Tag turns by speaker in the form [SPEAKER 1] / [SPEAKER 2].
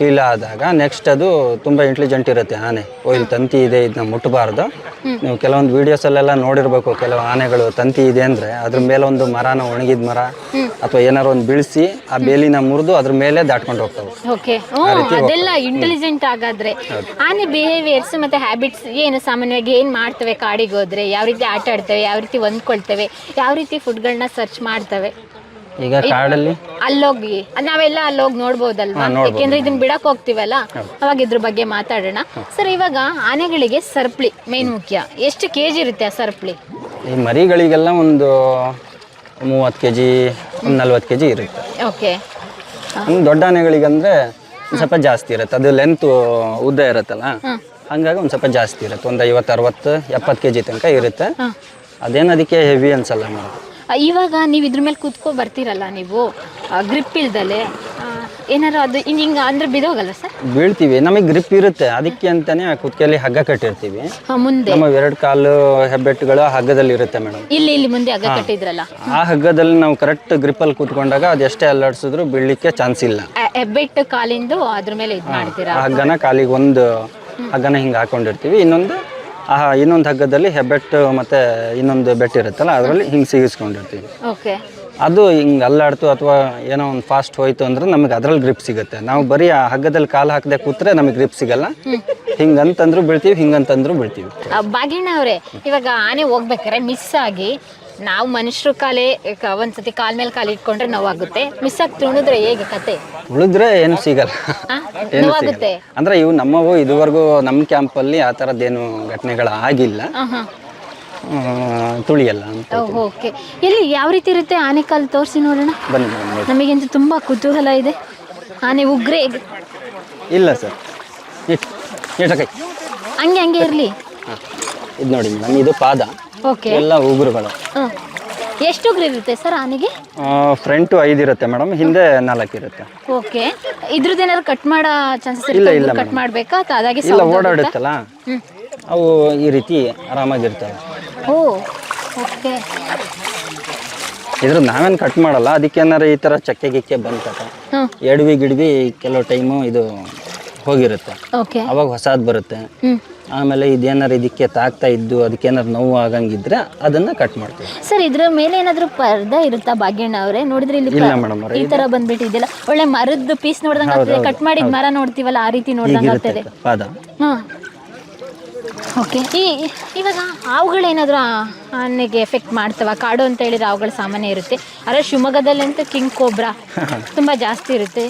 [SPEAKER 1] ಕೀಲ ಆದಾಗ ನೆಕ್ಸ್ಟ್ ಅದು ತುಂಬಾ ಇಂಟೆಲಿಜೆಂಟ್ ಇರುತ್ತೆ ಆನೆ. ಓ ಇಲ್ಲಿ ತಂತಿ ಇದೆ ಇದನ್ನ ಮುಟ್ಟಬಾರ್ದು ನೀವು ಕೆಲವೊಂದು ವಿಡಿಯೋಸ್ ಅಲ್ಲೆಲ್ಲ ನೋಡಿರ್ಬೇಕು ಕೆಲವು ಆನೆಗಳು ತಂತಿ ಇದೆ ಅಂದ್ರೆ ಅದ್ರ ಮೇಲೆ ಒಂದು ಮರನ ಒಣಗಿದ ಮರ ಅಥವಾ ಏನಾರು ಒಂದು ಬೀಳಿಸಿ ಆ ಬೇಲಿನ ಮುರಿದು ಅದ್ರ ಮೇಲೆ ದಾಟ್ಕೊಂಡು ಹೋಗ್ತಾವೆ.
[SPEAKER 2] ಓಕೆ ಅದೆಲ್ಲ ಇಂಟೆಲಿಜೆಂಟ್ ಆಗಾದ್ರೆ ಆನೆ ಬಿಹೇವಿಯರ್ಸ್ ಮತ್ತೆ ಹ್ಯಾಬಿಟ್ಸ್ ಏನು ಸಾಮಾನ್ಯವಾಗಿ ಏನ್ ಮಾಡ್ತವೆ ಕಾಡಿಗೆ ಹೋದ್ರೆ? ಯಾವ ರೀತಿ ಆಟ ಆಡ್ತವೆ? ಯಾವ ರೀತಿ ಹೊಂದ್ಕೊಳ್ತವೆ? ಯಾವ ರೀತಿ ಫುಡ್ಗಳನ್ನ ಸರ್ಚ್ ಮಾಡ್ತವೆ?
[SPEAKER 1] ಈಗ ಕಾಡಲ್ಲಿ?
[SPEAKER 2] ಅಲ್ಲೋಗಿ. ನಾವೆಲ್ಲ ಅಲ್ಲೋಗಿ ನೋಡ್ಬೋದಲ್ವಾ? ಯಾಕೆಂದ್ರೆ ಇದನ್ನ ಬಿಡಕ್ ಹೋಗ್ತಿವಲ್ಲ? ಅವಾಗ ಇದ್ರ ಬಗ್ಗೆ ಮಾತಾಡೋಣ. ಸರ್ ಇವಾಗ ಆನೆಗಳಿಗೆ ಸರ್ಪ್ಳಿ ಮೇನ್ ಮುಖ್ಯ. ಎಷ್ಟು ಕೆಜಿ ಇರುತ್ತೆ ಆ ಸರ್ಪ್ಳಿ
[SPEAKER 1] ಈ ಮರಿಗಳಿಗೆಲ್ಲ ಒಂದು ಮೂವತ್ತು ಕೆ ಜಿ ಒಂದು ನಲ್ವತ್ತು ಕೆ ಜಿ ಇರುತ್ತೆ.
[SPEAKER 2] ಓಕೆ.
[SPEAKER 1] ಇನ್ನು ದೊಡ್ಡ ಆನೆಗಳಿಗಂದ್ರೆ ಒಂದ್ ಸ್ವಲ್ಪ ಜಾಸ್ತಿ ಇರುತ್ತೆ. ಅದು ಲೆಂತ್ ಉದ್ದ ಇರುತ್ತಲ್ಲ? ಹಂಗಾಗಿ ಒಂದು ಸ್ವಲ್ಪ ಜಾಸ್ತಿ ಇರುತ್ತೆ. ಒಂದು ಐವತ್ತು ಅರವತ್ತು ಎಪ್ಪತ್ತು ಕೆ ಜಿ ತನಕ ಇರುತ್ತೆ. ಅದೇನು ಅದಕ್ಕೆ ಹೆವಿ ಅನ್ಸಲ್ಲ ಮಾಡೋದು
[SPEAKER 2] ಇವಾಗ ನೀವು ಇದ್ರ ಮೇಲೆ ಕೂತ್ಕೊ ಬರ್ತೀರಲ್ಲ ನೀವು? ಗ್ರಿಪ್ ಇಲ್ದಲೆ. ಏನಾರು ಅದು ಹಿಂಗೆ ಹಿಂಗ ಅಂದ್ರೆ ಬಿದೋಗಲ್ಲ ಸರ್?
[SPEAKER 1] ಬೀಳ್ತೀವಿ. ನಮಗೆ ಗ್ರಿಪ್ ಇರುತ್ತೆ. ಅದಕ್ಕೆ ಅಂತಾನೆ ಕುತ್ತಿಗೆಯಲ್ಲಿ ಹಗ್ಗ ಕಟ್ಟಿರ್ತೀವಿ.
[SPEAKER 2] ಮುಂದೆ.
[SPEAKER 1] ನಮ್ಮ ಎರಡು ಕಾಲು ಹೆಬ್ಬೆಟ್ಟುಗಳು ಹಗ್ಗದಲ್ಲಿ ಇರುತ್ತೆ ಮೇಡಮ್.
[SPEAKER 2] ಇಲ್ಲಿ ಇಲ್ಲಿ ಮುಂದೆ ಹಗ್ಗ ಕಟ್ಟಿದ್ರಲ್ಲ.
[SPEAKER 1] ಆ ಹಗ್ಗದಲ್ಲಿ ನಾವು ಕರೆಕ್ಟ್ ಗ್ರಿಪ್ ಅಲ್ಲಿ ಕೂತ್ಕೊಂಡಾಗ ಅದೆಷ್ಟೇ ಅಲ್ಲಾಡ್ಸಿದ್ರು ಬೀಳ್ಲಿಕ್ಕೆ ಚಾನ್ಸ್ ಇಲ್ಲ.
[SPEAKER 2] ಹೆಬ್ಬೆಟ್ಟು ಕಾಲಿಂದು ಅದ್ರ ಮೇಲೆ ಇದು ಮಾಡ್ತೀರಾ?
[SPEAKER 1] ಆ ಹಗ್ಗನ ಕಾಲಿಗೆ ಒಂದು ಹಗ್ಗನ ಹಿಂಗೆ ಹಾಕೊಂಡಿರ್ತೀವಿ. ಇನ್ನೊಂದು ಆ ಇನ್ನೊಂದು ಹಗ್ಗದಲ್ಲಿ ಹೆಬ್ಬೆಟ್ಟು ಮತ್ತೆ ಇನ್ನೊಂದು ಬೆಟ್ಟ ಇರುತ್ತಲ್ಲ ಅದರಲ್ಲಿ ಹಿಂಗೆ ಸಿಗಿಸ್ಕೊಂಡಿರ್ತೀವಿ.
[SPEAKER 2] ಓಕೆ.
[SPEAKER 1] ಅದು ಹಿಂಗೆ ಅಲ್ಲಾಡ್ತು ಅಥವಾ ಏನೋ ಒಂದು ಫಾಸ್ಟ್ ಹೋಯ್ತು ಅಂದ್ರೆ ನಮಗೆ ಅದ್ರಲ್ಲಿ ಗ್ರಿಪ್ ಸಿಗುತ್ತೆ. ನಾವು ಬರೀ ಆ ಹಗ್ಗದಲ್ಲಿ ಕಾಲು ಹಾಕದೆ ಕೂತ್ರೆ ನಮಗೆ ಗ್ರಿಪ್ ಸಿಗಲ್ಲ. ಹಿಂಗಂತಂದ್ರು ಬೀಳ್ತೀವಿ ಹಿಂಗಂತಂದ್ರು ಬೀಳ್ತೀವಿ.
[SPEAKER 2] ಬಾಗಿಣ್ಣ ಅವರೇ ಇವಾಗ ಆನೆ ಹೋಗ್ಬೇಕಾರೆ ಮಿಸ್ ಆಗಿ ನಾವು ಮನುಷ್ಯರು ಕಾಲೇ ಕ- ಒಂದ್ಸತಿ ಕಾಲ್ ಮೇಲೆ ಕಾಲು ಇಟ್ಕೊಂಡ್ರೆ ನೋವಾಗುತ್ತೆ. ಮಿಸ್ ಆಗಿ ತುಣಿದ್ರೆ ಹೇಗೆ ಕತೆ?
[SPEAKER 1] ಉಳಿದ್ರೆ ಏನು ಸಿಗಲ್ಲ.
[SPEAKER 2] ಆ?
[SPEAKER 1] ಏನು
[SPEAKER 2] ನೋವಾಗುತ್ತೆ?
[SPEAKER 1] ಅಂದ್ರೆ ಇವು ನಮ್ಮವು ಇದುವರೆಗೂ ನಮ್ಮ ಕ್ಯಾಂಪಲ್ಲಿ ಆ ಥರದ್ದೇನು ಘಟನೆಗಳು ಆಗಿಲ್ಲ.
[SPEAKER 2] ಹಾಂ
[SPEAKER 1] ಆ, ತುಳಿಯಲ್ಲ ಅಂತ
[SPEAKER 2] ಓಕೆ. ಎಲ್ಲಿ ಯಾವ ರೀತಿ ಇರುತ್ತೆ ಆನೆ ಕಾಲು ತೋರಿಸಿ ನೋಡೋಣ?
[SPEAKER 1] ಬನ್ನಿ ಮೇಡಮ್ ನೋಡಿ
[SPEAKER 2] ನಮಗಂತೂ ತುಂಬ ಕುತೂಹಲ ಇದೆ. ಆನೆ ಉಗ್ರೆ
[SPEAKER 1] ಇಲ್ಲ ಸರ್. ಇಟ್ ಇಟ್ಟ ಕೈ
[SPEAKER 2] ಹಂಗೆ ಹಂಗೆ ಇರಲಿ.
[SPEAKER 1] ಇದು ನೋಡಿ ಮೇಡಮ್ ಇದು ಪಾದ.
[SPEAKER 2] ಓಕೆ.
[SPEAKER 1] ಎಲ್ಲ ಉಗುರುಗಳು.
[SPEAKER 2] ಹಾಂ. ಎಷ್ಟು ಉಗ್ರು ಇರುತ್ತೆ ಸರ್ ಆನೆಗೆ?
[SPEAKER 1] ಫ್ರಂಟ್ ಐದು ಇರುತ್ತೆ ಮೇಡಮ್ ಹಿಂದೆ ನಾಲ್ಕು ಇರುತ್ತೆ.
[SPEAKER 2] ಓಕೆ. ಇದ್ರದ್ದು ಏನಾದ್ರು ಕಟ್ ಮಾಡೋ ಚಾನ್ಸಸ್
[SPEAKER 1] ಇಲ್ಲ, ಇಲ್ಲ
[SPEAKER 2] ಕಟ್ ಮಾಡಬೇಕಾ? ಅಥವಾ ಅದಾಗಿ
[SPEAKER 1] ಇಲ್ಲ ಓಡಾಡುತ್ತಲ್ಲ. ಅವು ಈ ರೀತಿ ಆರಾಮಾಗಿರ್ತವೆ.
[SPEAKER 2] ಓ ಓಕೆ.
[SPEAKER 1] ಇದ್ರ ನಾವೇನು ಕಟ್ ಮಾಡಲ್ಲ ಅದಕ್ಕೆ ಏನಾರ ಈ ಥರ ಚಕ್ಕೆ ಗಿಕ್ಕೆ
[SPEAKER 2] ಹ್ಮ್.
[SPEAKER 1] ಎಡವಿ ಗಿಡವಿ ಕೆಲವು ಟೈಮು ಇದು ಹೋಗಿರುತ್ತೆ.
[SPEAKER 2] ಓಕೆ.
[SPEAKER 1] ಅವಾಗ ಹೊಸದು ಬರುತ್ತೆ. ಆಮೇಲೆ ಇದೇನಾರು ಇದಕ್ಕೆ ತಾಗ್ತಾ ಇದ್ದು ಅದಕ್ಕೇನಾರು ನೋವು ಆಗಂಗಿದ್ರೆ ಅದನ್ನ ಕಟ್ ಮಾಡ್ತೀವಿ.
[SPEAKER 2] ಸರ್ ಇದ್ರ ಮೇಲೆ ಏನಾದ್ರು ಪರ್ದ ಇರುತ್ತಾ ಭಾಗ್ಯಣ್ಣ ಅವರೇ? ನೋಡಿದ್ರೆ ಇಲ್ಲಿ
[SPEAKER 1] ಇಲ್ಲ ಮೇಡಮ್
[SPEAKER 2] ಈ ತರ ಬಂದ್ಬಿಟ್ಟಿದ್ದಿಲ್ಲ ಒಳ್ಳೆ ಮರದ ಪೀಸ್ ನೋಡ್ದಂಗ ಆಗ್ತದೆ ಕಟ್ ಮಾಡಿದ ಮರ ನೋಡ್ತೀವಲ್ಲ ಆ ರೀತಿ ನೋಡ್ದಂಗ ಆಗ್ತದೆ.
[SPEAKER 1] ಪಾದ.
[SPEAKER 2] ಹಾ. ಓಕೆ ಈ ಇವಾಗ ಹಾವುಗಳೇನಾದ್ರೂ ಆನೆಗೆ ಎಫೆಕ್ಟ್ ಮಾಡ್ತವ? ಕಾಡು ಅಂತ ಹೇಳಿದ್ರೆ ಹಾವುಗಳು ಸಾಮಾನ್ಯ ಇರುತ್ತೆ. ಆದರೆ ಶಿವಮೊಗ್ಗದಲ್ಲಂತೂ ಕಿಂಗ್ ಕೋಬ್ರಾ ತುಂಬ ಜಾಸ್ತಿ ಇರುತ್ತೆ.